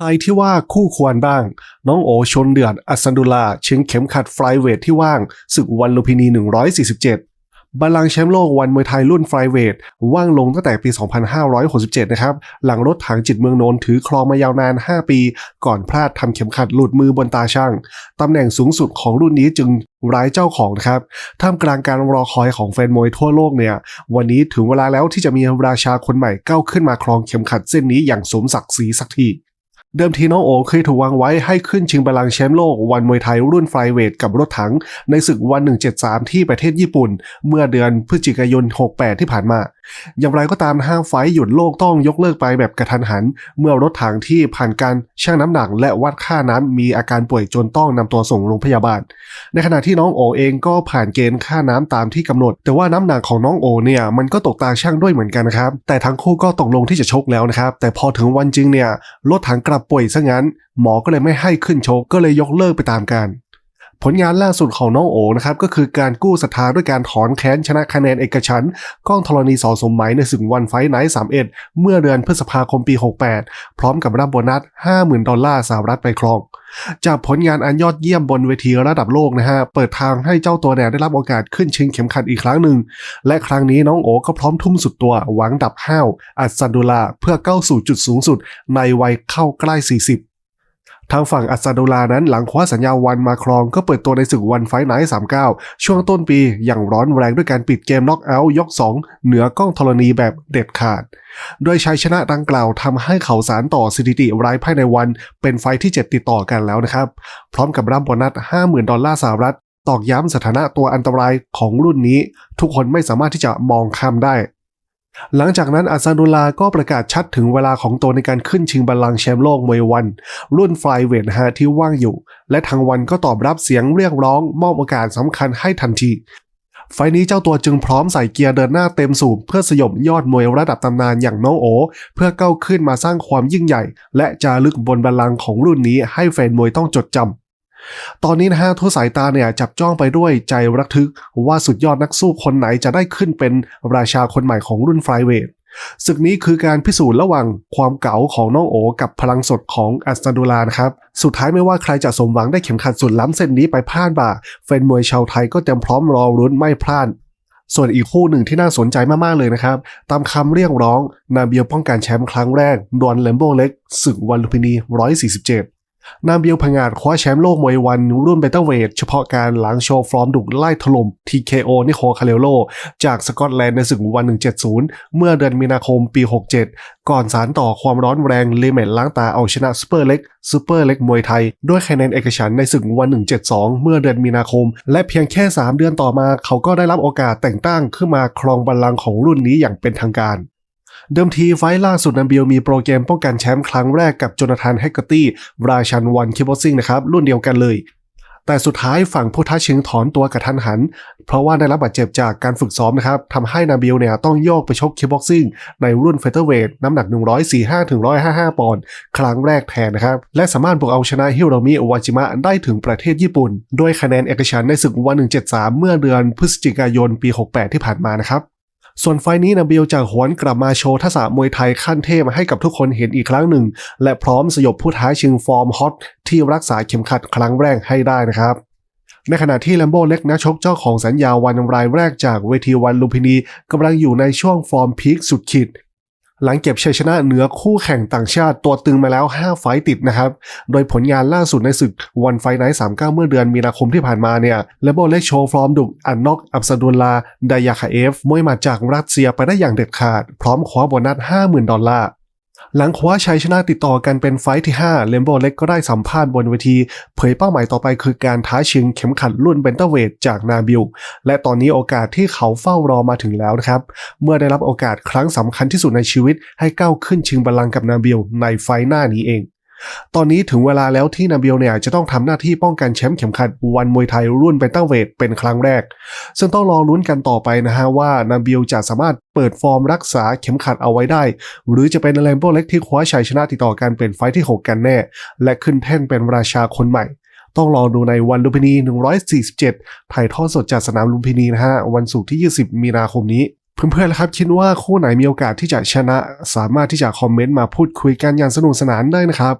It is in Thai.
ใครที่ว่าคู่ควรบ้าง น้องโอชนเดือดอัสันดุลาชิงเข็มขัดไฟลายเวทที่ว่างศึกวันลูพินี 147บัลลังก์แชมป์โลกวันมวยไทยรุ่นไฟลายเวทว่างลงตั้งแต่ปี 2567 นะครับ หลังรถถังจิตเมืองนนท์ถือครองมายาวนาน 5 ปี ก่อนพลาดทำเข็มขัดหลุดมือบนตาช่างตำแหน่งสูงสุดของรุ่นนี้จึงร้ายเจ้าของนะครับ ท่ามกลางการรอคอยของแฟนมวยทั่วโลกเนี่ย วันนี้ถึงเวลาแล้วที่จะมีราชาคนใหม่ก้าวขึ้นมาครองเข็มขัดเส้นนี้อย่างสมศักดิ์ศรีสักที เดิมทีน้องโอเคยถูกวางไว้ให้ขึ้นชิงบัลลังก์แชมป์โลกวันมวยไทยรุ่นไฟเวทกับรถถัง ในศึกวัน 173 ที่ประเทศญี่ปุ่น เมื่อเดือนพฤศจิกายน 68 ที่ผ่านมา อย่างไรก็ตามห้ามไฟหยุดโลกต้องยกเลิกไปแบบกระทันหัน เมื่อรถถังที่ผ่านการชั่งน้ำหนักและวัดค่าน้ำมีอาการป่วยจนต้องนำตัวส่งโรงพยาบาล ในขณะที่น้องโอเองก็ผ่านเกณฑ์ค่าน้ำตามที่กำหนด แต่ว่าน้ำหนักของน้องโอเนี่ยมันก็ตกตาช่างด้วยเหมือนกันนะครับ แต่ทั้งคู่ก็ตกลงที่จะชกแล้วนะครับ แต่พอถึงวันจริงเนี่ยรถถังกลับป่วยซะงั้น หมอก็เลยไม่ให้ขึ้นชกก็เลยยกเลิกไปตามกัน ผลงานล่าสุดของน้องโอนะครับก็คือการกู้ศรัทธาด้วยการถอนแค้นชนะคะแนนเอกฉันก้องธรณีสอสมหมายในศึกวันไฟไนท์31 เมื่อเดือนพฤษภาคมปี 68 พร้อมกับรับโบนัส 50,000 ดอลลาร์สหรัฐไปครอง จากผลงานอันยอดเยี่ยมบนเวทีระดับโลกนะฮะ เปิดทางให้เจ้าตัวเนี่ยได้รับโอกาสขึ้นชิงเข็มขัดอีกครั้งหนึ่ง และครั้งนี้น้องโอก็พร้อมทุ่มสุดตัวหวังดับห้าวอัสซันดุลาเพื่อก้าวสู่จุดสูงสุดในวัยเข้าใกล้ 40 ทางฝั่งอัสซาดูลานั้นหลังคว้าสัญญาวันมาครองก็เปิดตัวในศึกวันไฟท์ไนท์39 ช่วงต้นปีอย่างร้อนแรงด้วยการปิดเกมน็อกเอาท์ยก 2 เหนือกล้องธรณีแบบเด็ดขาด โดยชัยชนะดังกล่าวทำให้เขาสารต่อสถิติไร้ภายในวันเป็นไฟท์ที่ 7 ติดต่อกันแล้วนะครับ พร้อมกับรับโบนัส 50,000 ดอลลาร์สหรัฐตอกย้ำสถานะตัวอันตรายของรุ่นนี้ ทุกคนไม่สามารถที่จะมองข้ามได้ หลังจากนั้นอัซาดุลาก็ประกาศชัดถึงเวลาของตัวในการขึ้นชิงบัลลังก์แชมป์โลกมวยวัน รุ่นไฟเวทฮะที่ว่างอยู่ และทางวันก็ตอบรับเสียงเรียกร้อง มอบโอกาสสำคัญให้ทันที ไฟนี้เจ้าตัวจึงพร้อมใส่เกียร์เดินหน้าเต็มสูบเพื่อสยบยอดมวยระดับตำนานอย่างน้องโอ เพื่อก้าวขึ้นมาสร้างความยิ่งใหญ่ และจารึกบนบัลลังก์ของรุ่นนี้ให้แฟนมวยต้องจดจำ ตอนนี้นะฮะทั่วสายตาเนี่ยจับจ้องไปด้วยใจระทึกว่าสุดยอดนักสู้คนไหนจะได้ขึ้นเป็นราชาคนใหม่ของรุ่นไฟเวทศึกนี้คือการพิสูจน์ระหว่างความเก๋าของน้องโอกับพลังสดของอัสตันดูลานะครับ สุดท้ายไม่ว่าใครจะสมหวังได้เข็มขัดสุดล้ำเส้นนี้ไปพลาดบ่าแฟนมวยชาวไทยก็เตรียมพร้อมรอรุ้นไม่พลาด ส่วนอีกคู่หนึ่งที่น่าสนใจมากๆเลยนะครับ ตามคำเรียกร้องนาเบียวป้องกันแชมป์ครั้งแรกดวลเลมโบเล็กศึกวันลุมพินี 147 นามเบียวพงาดคว้าแชมป์โลกมวยวันรุ่นเบเตอร์เวทเฉพาะการหลังโชว์ฟอร์มดุไล่ถล่ม TKO นิโคคาเรโล จากสกอตแลนด์ในศึกวัน 170 เมื่อเดือนมีนาคมปี 67 ก่อนสารต่อความร้อนแรงเลเมตล้างตาเอาชนะซูเปอร์เล็กซูเปอร์เล็กมวยไทย ด้วยคะแนนเอกฉันในศึกวัน 172 เมื่อเดือนมีนาคม และเพียงแค่ 3 เดือนต่อมา เขาก็ได้รับโอกาสแต่งตั้งขึ้นมาครองบัลลังก์ของรุ่นนี้อย่างเป็นทางการ เดิมทีไฟล์ล่าสุดนันเบียวมีโปรแกรมป้องกันแชมป์ครั้งแรกกับโจนาธานแฮกเกอร์ตี้ราชันวันคิปบ็อกซิ่งนะครับรุ่นเดียวกันเลย แต่สุดท้ายฝั่งผู้ท้าชิงถอนตัวกระทันหัน เพราะว่าได้รับบาดเจ็บจากการฝึกซ้อมนะครับทำให้นาเบียวเนี่ยต้องโยกไปชกคิปบ็อกซิ่งในรุ่นเฟเธอร์เวทน้ำหนัก 145-155 ปอนด์ครั้งแรกแทนนะครับ และสามารถบุกเอาชนะฮิโรมิอวาจิมะได้ถึงประเทศญี่ปุ่น ด้วยคะแนนเอกฉันในศึกวัน173 เมื่อเดือนพฤศจิกายนปี 68 ที่ผ่านมานะครับ ส่วนไฟนี้นาบิลจากหวนกลับมาโชว์ทักษะมวยไทยขั้นเทพให้กับทุกคนเห็นอีกครั้งหนึ่ง และพร้อมสยบผู้ท้าชิงฟอร์มฮอตที่รักษาเข็มขัดครั้งแรกให้ได้นะครับในขณะที่แลมโบ้เล็กนักชกเจ้าของสัญญาวันรายแรกจากเวทีวันลุมพินีกำลังอยู่ในช่วงฟอร์มพีคสุดขีด หลังเก็บชัยชนะเหนือคู่แข่งต่างชาติตัวตึงมาแล้ว 5 ไฟติดนะครับ โดยผลงานล่าสุดในศึกวันไฟไนท์39 เมื่อเดือนมีนาคมที่ผ่านมาเนี่ยเลโบเล็กโชว์ฟอร์มดุอันนอกอับสดุลลาไดยาคาเอฟมวยมาจากรัสเซียไปได้อย่างเด็ดขาด พร้อมคว้าโบนัส 50,000 ดอลลาร์ หลังคว้าชัยชนะติดต่อกันเป็นไฟท์ที่ 5 เลมโบเล็กก็ได้สัมภาษณ์บนเวที เผยเป้าหมายต่อไปคือการท้าชิงเข็มขัดรุ่นเบนเตอร์เวทจากนาบิล และตอนนี้โอกาสที่เขาเฝ้ารอมาถึงแล้วนะครับ เมื่อได้รับโอกาสครั้งสำคัญที่สุดในชีวิตให้ก้าวขึ้นชิงบัลลังก์กับนาบิลในไฟท์หน้านี้เอง ตอนนี้ถึงเวลาแล้วที่นาบิลเนี่ยจะต้องทำหน้าที่ป้องกันแชมป์เข็มขัดวันมวยไทยรุ่นเบนตอร์เวทเป็นครั้งแรก ซึ่งต้องรอลุ้นกันต่อไปนะฮะว่านาบิลจะสามารถเปิดฟอร์มรักษาเข็มขัดเอาไว้ได้ หรือจะเป็นแลมโบเล็กที่คว้าชัยชนะติดต่อกันเป็นไฟท์ที่ 6 กันแน่ และขึ้นแท่นเป็นราชาคนใหม่ต้องรอดูในวันลุมพินี 147 ถ่ายทอดสดจากสนามลุมพินีนะฮะ วันศุกร์ที่ 20 มีนาคมนี้ เพื่อนๆนะครับ คิดว่าคู่ไหนมีโอกาสที่จะชนะ สามารถที่จะคอมเมนต์มาพูดคุยกันอย่างสนุกสนานได้นะครับ